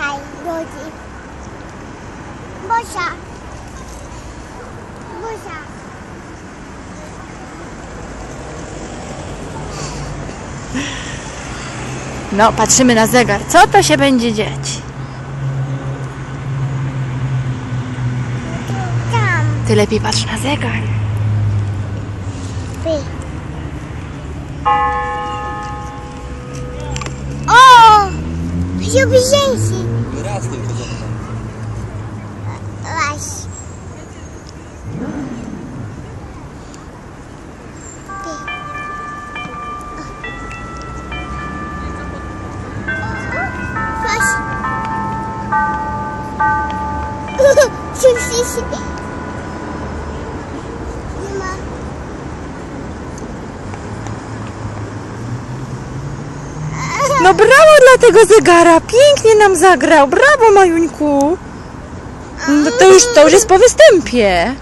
chodzi. Bosia. Bosia. No, patrzymy na zegar. Co to się będzie dziać? Tam. Ty lepiej patrz na zegar. Ty. Еще беженьки. Красный Лась. Лась. Чуть-чуть. No brawo dla tego zegara. Pięknie nam zagrał. Brawo, Majuńku. No to już, to już jest po występie.